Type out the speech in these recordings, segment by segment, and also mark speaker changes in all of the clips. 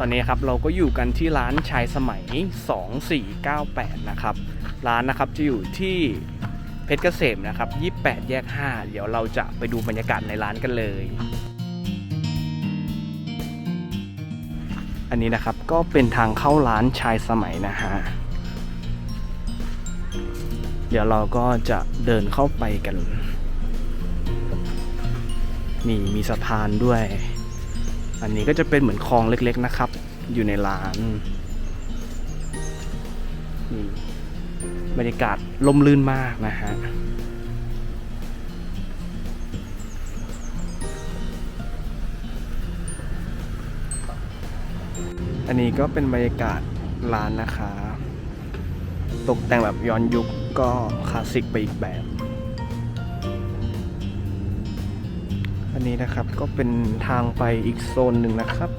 Speaker 1: ตอนนี้ครับเราก็อยู่กันที่ร้านชายสมัย 2498 นะครับ ร้านนะครับจะอยู่ที่เพชรเกษมนะครับ 28 แยก 5 เดี๋ยวเราจะไปดูบรรยากาศในร้านกันเลย อันนี้นะครับก็เป็นทางเข้าร้านชายสมัยนะฮะ เดี๋ยวเราก็จะเดินเข้าไปกัน นี่มีสะพานด้วย อันนี้ก็จะเป็นเหมือนคลองเล็กๆนะครับ อยู่ในร้านนี่บรรยากาศลมลื่นมากนะฮะอันนี้ก็เป็นบรรยากาศร้านนะคะ ตกแต่งแบบย้อนยุคก็คลาสสิกไปอีกแบบ อันนี้นะครับก็เป็นทางไปอีกโซนหนึ่งนะครับ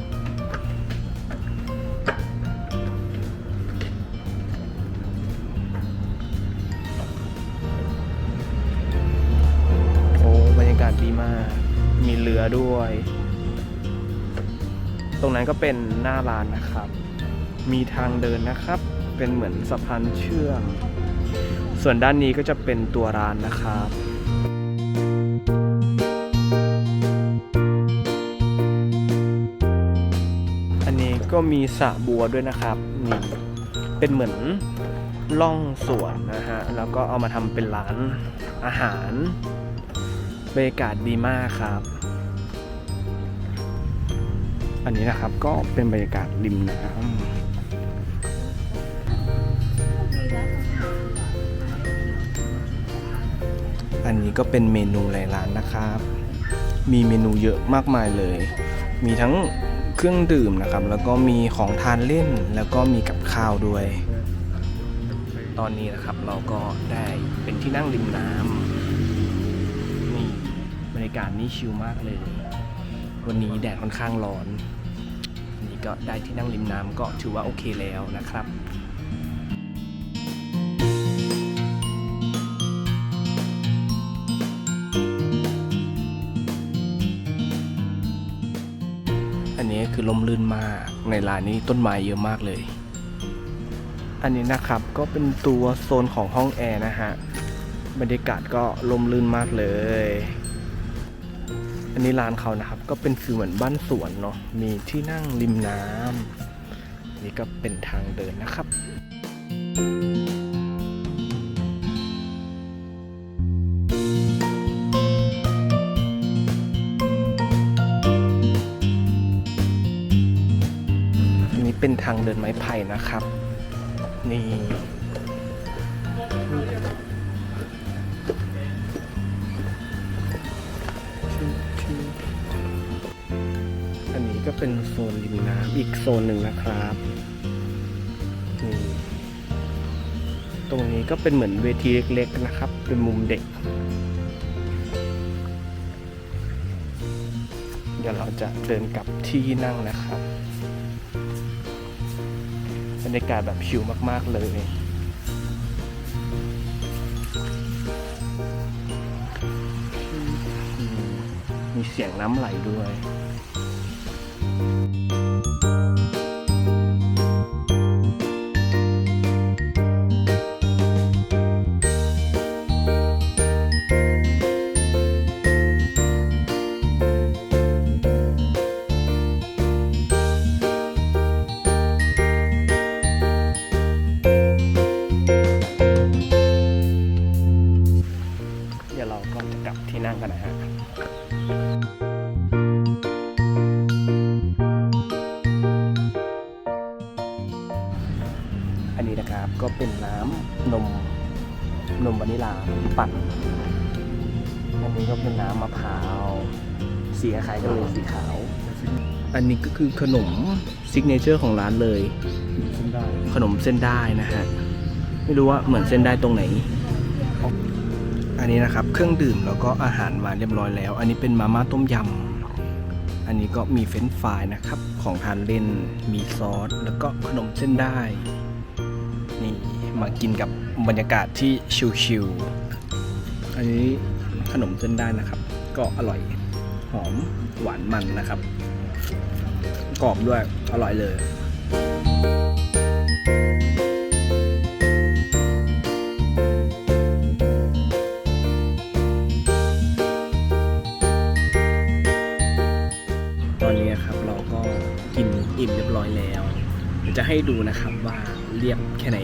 Speaker 1: โอ้บรรยากาศดีมาก มีเรือด้วย ตรงนั้นก็เป็นหน้าร้านนะครับ มีทางเดินนะครับ เป็นเหมือนสะพานเชื่อม ส่วนด้านนี้ก็จะเป็นตัวร้านนะครับ ก็มีสระบัวด้วยนะครับนี่เป็นเหมือนล่องสวนนะฮะ แล้วก็เอามาทำเป็นร้านอาหารบรรยากาศดีมากครับ อันนี้นะครับก็เป็นบรรยากาศริมน้ำอันนี้ก็เป็นเมนูในร้านนะครับ มีเมนูเยอะมากมายเลย มีทั้ง เครื่องดื่มนะครับ แล้วก็มีของทานเล่นแล้วก็มีกับข้าวด้วย ตอนนี้นะครับเราก็ได้เป็นที่นั่งริมน้ำนี่บรรยากาศนี่ชิลมากเลย วันนี้แดดค่อนข้างร้อนอันนี่ก็ได้ที่นั่งริมน้ำก็ถือว่าโอเคแล้วนะครับ นนี้คือลมลื่นมากในร้านนี้ต้นไม้เยอะมากเลย อันนี้นะครับก็เป็นตัวโซนของห้องแอร์นะฮะบรรยากาศก็ลมลื่นมากเลย อันนี้ร้านเขานะครับ ก็เป็นฟิลเหมือนบ้านสวนเนาะมีที่นั่งริมน้ำนี่ก็เป็นทางเดินนะครับอัน เป็นทางเดินไม้ไผ่นะครับ นี่ อันนี้ก็เป็นโซนริมน้ำอีกโซนหนึ่งนะครับนี่ตรงนี้ก็เป็นเหมือนเวทีเล็ก ๆ นะครับ เป็นมุมเด็ก เดี๋ยวเราจะเดินกลับที่นั่งนะครับ บรรยากาศแบบชิลมาก ๆ เลย มีเสียงน้ำไหลด้วย ก็เป็นน้ำนมนมวานิลาปั่น อันนี้ก็เป็นน้ำมะพร้าวสีคล้ายกันเลยสีขาว อันนี้ก็คือขนมซิกเนเจอร์ของร้านเลย ขนมเส้นได้นะฮะ ไม่รู้ว่าเหมือนเส้นได้ตรงไหน อันนี้นะครับเครื่องดื่มแล้วก็อาหารมาเรียบร้อยแล้ว อันนี้เป็นมาม่าต้มยำ อันนี้ก็มีเฟรนฟรายนะครับ ของทานเล่น มีซอส แล้วก็ขนมเส้นได้ มากินกับบรรยากาศที่ชิลๆอันนี้ขนมเส้นได้นะครับ ก็อร่อยหอมหวานมันนะครับ กรอบด้วยอร่อยเลยตอนนี้ครับเราก็กินอิ่มเรียบร้อยแล้วจะให้ดูนะครับว่าเรียบแค่ไหน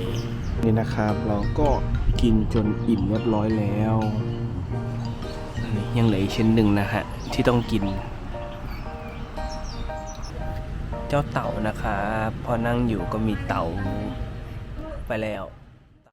Speaker 1: นี่นะครับเราก็กินจนอิ่มเรียบร้อยแล้วยังเหลืออีกชิ้นหนึ่งนะฮะที่ต้องกิน เจ้าเต่านะครับพอนั่งอยู่ก็มีเต่าไปแล้ว